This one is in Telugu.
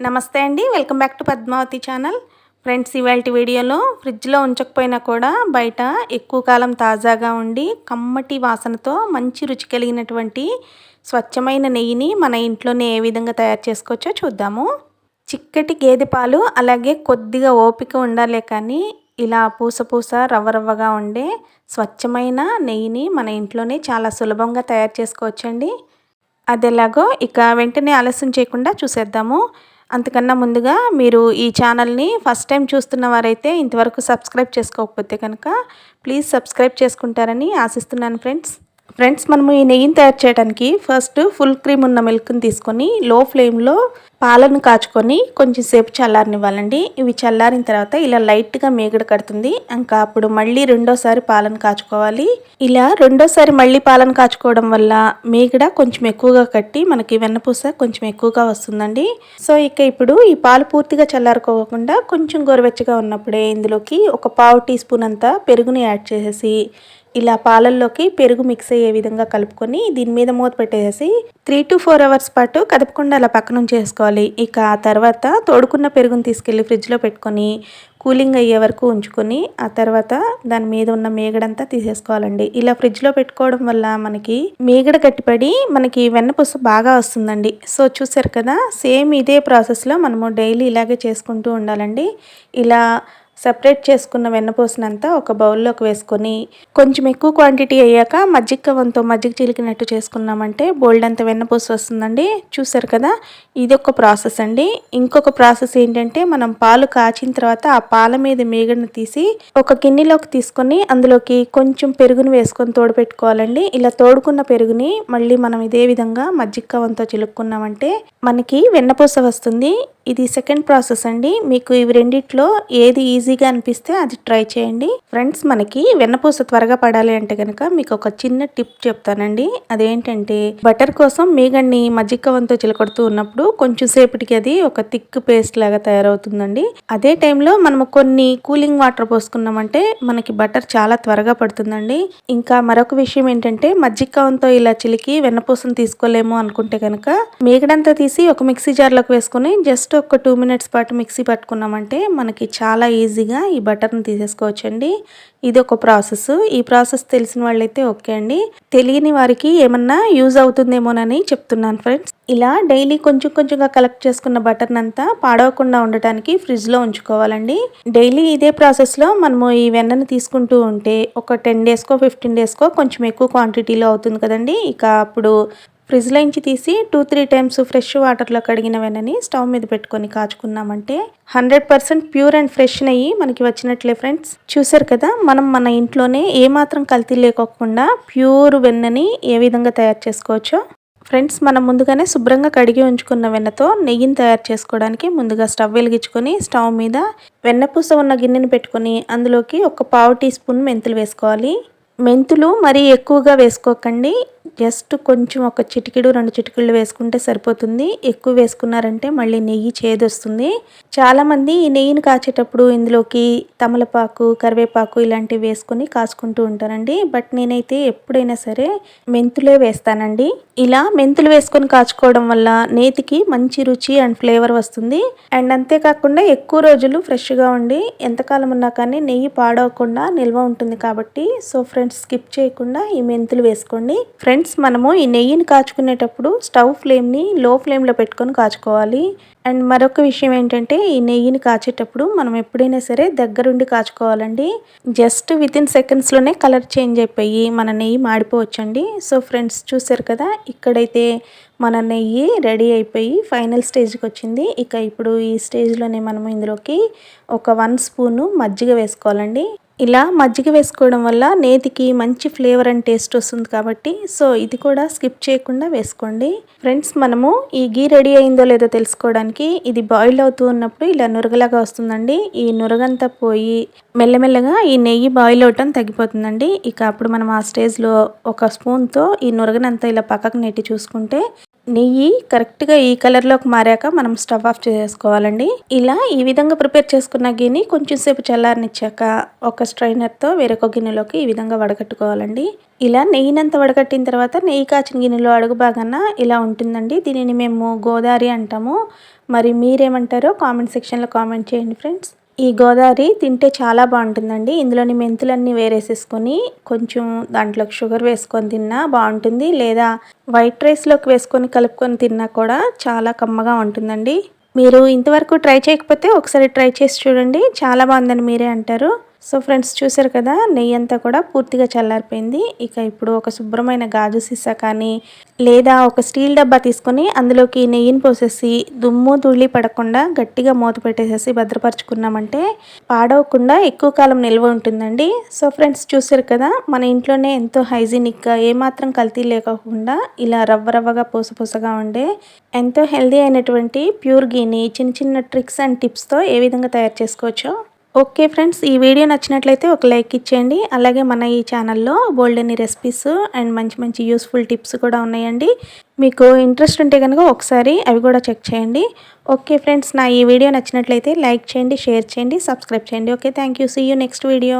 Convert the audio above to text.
నమస్తే అండి. Welcome back to Padmavati channel. Friends ఇవాళ వీడియోలో ఫ్రిడ్జ్లో ఉంచకపోయినా కూడా బయట ఎక్కువ కాలం తాజాగా ఉండి కమ్మటి వాసనతో మంచి రుచి కలిగినటువంటి స్వచ్ఛమైన నెయ్యిని మన ఇంట్లోనే ఏ విధంగా తయారు చేసుకోవచ్చో చూద్దాము. చిక్కటి గేదె పాలు అలాగే కొద్దిగా ఓపిక ఉండాలే కానీ ఇలా పూస పూస రవ్వ రవ్వగా ఉండే స్వచ్ఛమైన నెయ్యిని మన ఇంట్లోనే చాలా సులభంగా తయారు చేసుకోవచ్చండి. అది ఎలాగో ఇక వెంటనే ఆలస్యం చేయకుండా చూసేద్దాము. అంతకన్నా ముందుగా మీరు ఈ ఛానల్ని ఫస్ట్ టైం చూస్తున్న వారైతే ఇంతవరకు సబ్స్క్రైబ్ చేసుకోకపోతే కనుక ప్లీజ్ సబ్స్క్రైబ్ చేసుకుంటారని ఆశిస్తున్నాను ఫ్రెండ్స్. ఫ్రెండ్స్ మనము ఈ నెయ్యిని తయారు చేయడానికి ఫస్ట్ ఫుల్ క్రీమ్ ఉన్న మిల్క్ని తీసుకొని లో ఫ్లేమ్లో పాలను కాచుకొని కొంచెం సేపు చల్లారనివ్వాలండి. ఇవి చల్లారిన తర్వాత ఇలా లైట్గా మేగడ కడుతుంది. ఇంకా అప్పుడు మళ్ళీ రెండోసారి పాలను కాచుకోవాలి. ఇలా రెండోసారి మళ్ళీ పాలను కాచుకోవడం వల్ల మేగడ కొంచెం ఎక్కువగా కట్టి మనకి వెన్నపూస కొంచెం ఎక్కువగా వస్తుందండి. సో ఇక ఇప్పుడు ఈ పాలు పూర్తిగా చల్లారుకోకుండా కొంచెం గోరువెచ్చగా ఉన్నప్పుడే ఇందులోకి ఒక పావు టీ స్పూన్ అంతా పెరుగుని యాడ్ చేసేసి ఇలా పాలల్లోకి పెరుగు మిక్స్ అయ్యే విధంగా కలుపుకొని దీని మీద మూత పెట్టేసి త్రీ టు ఫోర్ అవర్స్ పాటు కదపకుండా అలా పక్కన చేసుకోవాలి ఇక ఆ తర్వాత తోడుకున్న పెరుగుని తీసుకెళ్ళి ఫ్రిడ్జ్లో పెట్టుకొని కూలింగ్ అయ్యే వరకు ఉంచుకొని ఆ తర్వాత దాని మీద ఉన్న మేగడంతా తీసేసుకోవాలండి. ఇలా ఫ్రిడ్జ్లో పెట్టుకోవడం వల్ల మనకి మేగడ గట్టిపడి మనకి వెన్నపూస బాగా వస్తుందండి. సో చూసారు కదా సేమ్ ఇదే ప్రాసెస్లో మనము డైలీ ఇలాగే చేసుకుంటూ ఉండాలండి. ఇలా సపరేట్ చేసుకున్న వెన్నపూసనంతా ఒక బౌల్లోకి వేసుకొని కొంచెం ఎక్కువ క్వాంటిటీ అయ్యాక మజ్జిగ కవంతో మజ్జిగ చిలికినట్టు చేసుకున్నామంటే బోల్డ్ అంత వెన్నపూస వస్తుందండి. చూసారు కదా? ఇది ఒక ప్రాసెస్ అండి. ఇంకొక ప్రాసెస్ ఏంటంటే మనం పాలు కాచిన తర్వాత ఆ పాల మీద మేగడను తీసి ఒక గిన్నెలోకి తీసుకొని అందులోకి కొంచెం పెరుగుని వేసుకొని తోడుపెట్టుకోవాలండి. ఇలా తోడుకున్న పెరుగుని మళ్ళీ మనం ఇదే విధంగా మజ్జిగ కవంతో చిలుక్కున్నామంటే మనకి వెన్నపూస వస్తుంది. ఇది సెకండ్ ప్రాసెస్ అండి. మీకు ఇవి రెండిట్లో ఏది ఈజీగా అనిపిస్తే అది ట్రై చేయండి. ఫ్రెండ్స్ మనకి వెన్నపూస త్వరగా పడాలి అంటే కనుక మీకు ఒక చిన్న టిప్ చెప్తానండి. అదేంటంటే బటర్ కోసం మీగడ్ని మజ్జిగవంతో చిలకొడుతూ ఉన్నప్పుడు కొంచెం సేపటికి అది ఒక థిక్ పేస్ట్ లాగా తయారవుతుందండి. అదే టైంలో మనము కొన్ని కూలింగ్ వాటర్ పోసుకున్నామంటే మనకి బటర్ చాలా త్వరగా పడుతుందండి. ఇంకా మరొక విషయం ఏంటంటే మజ్జిగవంతో ఇలా చిలికి వెన్నపూసను తీసుకోలేము అనుకుంటే కనుక మీగడంతా తీసి ఒక మిక్సీ జార్లోకి వేసుకుని జస్ట్ ఒక టూ మినిట్స్ పాటు మిక్సీ పట్టుకున్నామంటే మనకి చాలా ఈజీగా ఈ బటర్ని తీసేసుకోవచ్చండి. ఇది ఒక ప్రాసెస్. ఈ ప్రాసెస్ తెలిసిన వాళ్ళైతే ఓకే అండి. తెలియని వారికి ఏమన్నా యూజ్ అవుతుందేమోనని చెప్తున్నాను ఫ్రెండ్స్. ఇలా డైలీ కొంచెం కొంచెంగా కలెక్ట్ చేసుకున్న బటర్ని అంతా పాడవకుండా ఉండటానికి ఫ్రిడ్జ్లో ఉంచుకోవాలండి. డైలీ ఇదే ప్రాసెస్లో మనము ఈ వెన్నను తీసుకుంటూ ఉంటే ఒక టెన్ డేస్కో ఫిఫ్టీన్ డేస్కో కొంచెం ఎక్కువ క్వాంటిటీలో అవుతుంది కదండి. ఇక అప్పుడు ఫ్రిడ్జ్లోంచి తీసి టూ త్రీ టైమ్స్ ఫ్రెష్ వాటర్లో కడిగిన వెన్నని స్టవ్ మీద పెట్టుకొని కాచుకున్నామంటే hundred percent pure and fresh నెయ్యి మనకి వచ్చినట్లే ఫ్రెండ్స్. చూసారు కదా మనం మన ఇంట్లోనే ఏమాత్రం కల్తీ లేకోకుండా ప్యూర్ వెన్నని ఏ విధంగా తయారు చేసుకోవచ్చో. ఫ్రెండ్స్ మనం ముందుగానే శుభ్రంగా కడిగి ఉంచుకున్న వెన్నతో నెయ్యిని తయారు చేసుకోవడానికి ముందుగా స్టవ్ వెలిగించుకొని స్టవ్ మీద వెన్నపూస ఉన్న గిన్నెని పెట్టుకొని అందులోకి ఒక పావు టీ స్పూన్ మెంతులు వేసుకోవాలి. మెంతులు మరీ ఎక్కువగా వేసుకోకండి. జస్ట్ కొంచెం ఒక చిటికెడు రెండు చిటికెళ్ళు వేసుకుంటే సరిపోతుంది. ఎక్కువ వేసుకున్నారంటే మళ్ళీ నెయ్యి చేదొస్తుంది. చాలామంది ఈ నెయ్యిని కాచేటప్పుడు ఇందులోకి తమలపాకు కరివేపాకు ఇలాంటివి వేసుకొని కాచుకుంటూ ఉంటారండి. బట్ నేనైతే ఎప్పుడైనా సరే మెంతులే వేస్తానండి. ఇలా మెంతులు వేసుకొని కాచుకోవడం వల్ల నేతికి మంచి రుచి అండ్ ఫ్లేవర్ వస్తుంది. అండ్ అంతేకాకుండా ఎక్కువ రోజులు ఫ్రెష్గా ఉండి ఎంతకాలం ఉన్నా కానీ నెయ్యి పాడవకుండా నిల్వ ఉంటుంది కాబట్టి సో ఫ్రెండ్స్ స్కిప్ చేయకుండా ఈ మెంతులు వేసుకోండి. ఫ్రెండ్స్ ఫ్రెండ్స్ మనము ఈ నెయ్యిని కాచుకునేటప్పుడు స్టవ్ ఫ్లేమ్ని లో ఫ్లేమ్లో పెట్టుకొని కాచుకోవాలి. అండ్ మరొక విషయం ఏంటంటే ఈ నెయ్యిని కాచేటప్పుడు మనం ఎప్పుడైనా సరే దగ్గరుండి కాచుకోవాలండి. జస్ట్ విత్ ఇన్ సెకండ్స్లోనే కలర్ చేంజ్ అయిపోయి మన నెయ్యి మాడిపోవచ్చండి. సో ఫ్రెండ్స్ చూసారు కదా ఇక్కడైతే మన నెయ్యి రెడీ అయిపోయి ఫైనల్ స్టేజ్కి వచ్చింది. ఇక ఇప్పుడు ఈ స్టేజ్లోనే మనము ఇందులోకి ఒక వన్ స్పూను మజ్జిగ వేసుకోవాలండి. ఇలా మజ్జిగ వేసుకోవడం వల్ల నేతికి మంచి ఫ్లేవర్ అండ్ టేస్ట్ వస్తుంది కాబట్టి సో ఇది కూడా స్కిప్ చేయకుండా వేసుకోండి. ఫ్రెండ్స్ మనము ఈ గీ రెడీ అయిందో లేదో తెలుసుకోవడానికి ఇది బాయిల్ అవుతూ ఉన్నప్పుడు ఇలా నురగలాగా వస్తుందండి. ఈ నురగంతా పోయి మెల్లమెల్లగా ఈ నెయ్యి బాయిల్ అవటం తగ్గిపోతుందండి. ఇక అప్పుడు మనం ఆ స్టేజ్లో ఒక స్పూన్తో ఈ నురగనంతా ఇలా పక్కకు నెట్టి చూసుకుంటే నెయ్యి కరెక్ట్గా ఈ కలర్లోకి మారాక మనం స్టవ్ ఆఫ్ చేసుకోవాలండి ఇలా ఈ విధంగా ప్రిపేర్ చేసుకున్న గిన్నె కొంచెం సేపు చల్లారనిచ్చాక ఒక స్ట్రైనర్తో వేరొక గిన్నెలోకి ఈ విధంగా వడగట్టుకోవాలండి. ఇలా నెయ్యినంత వడగట్టిన తర్వాత నెయ్యి కాచిన గిన్నెలో అడుగు బాగాన ఇలా ఉంటుందండి. దీనిని మేము గోదావరి అంటాము. మరి మీరేమంటారో కామెంట్ సెక్షన్లో కామెంట్ చేయండి ఫ్రెండ్స్. ఈ గోదావరి తింటే చాలా బాగుంటుందండి. ఇందులోని మెంతులన్నీ వేరేసేసుకొని కొంచెం దాంట్లోకి షుగర్ వేసుకొని తిన్నా బాగుంటుంది. లేదా వైట్ రైస్లోకి వేసుకొని కలుపుకొని తిన్నా కూడా చాలా కమ్మగా ఉంటుందండి. మీరు ఇంతవరకు ట్రై చేయకపోతే ఒకసారి ట్రై చేసి చూడండి. చాలా బాగుందని మీరే అంటారు. సో ఫ్రెండ్స్ చూసారు కదా నెయ్యి అంతా కూడా పూర్తిగా చల్లారిపోయింది. ఇక ఇప్పుడు ఒక శుభ్రమైన గాజు సీసా కానీ లేదా ఒక స్టీల్ డబ్బా తీసుకొని అందులోకి నెయ్యిని పోసేసి దుమ్ము ధూళి పడకుండా గట్టిగా మూత పెట్టేసేసి భద్రపరుచుకున్నామంటే పాడవకుండా ఎక్కువ కాలం నిల్వ ఉంటుందండి. సో ఫ్రెండ్స్ చూసారు కదా మన ఇంట్లోనే ఎంతో హైజీనిక్గా ఏమాత్రం కల్తీ లేకుండా ఇలా రవ్వ రవ్వగా పూసపూసగా ఉండే ఎంతో హెల్దీ అయినటువంటి ప్యూర్ గీని చిన్న చిన్న ట్రిక్స్ అండ్ టిప్స్తో ఏ విధంగా తయారు చేసుకోవచ్చో ఓకే ఫ్రెండ్స్ ఈ వీడియో నచ్చినట్లయితే ఒక లైక్ ఇచ్చేయండి. అలాగే మన ఈ ఛానల్లో బోల్డ్ రెసిపీస్ అండ్ మంచి మంచి యూస్ఫుల్ టిప్స్ కూడా ఉన్నాయండి. మీకు ఇంట్రెస్ట్ ఉంటే కనుక ఒకసారి అవి కూడా చెక్ చేయండి. ఓకే ఫ్రెండ్స్ నా ఈ వీడియో నచ్చినట్లయితే లైక్ చేయండి షేర్ చేయండి సబ్స్క్రైబ్ చేయండి. Okay thank you. See you next video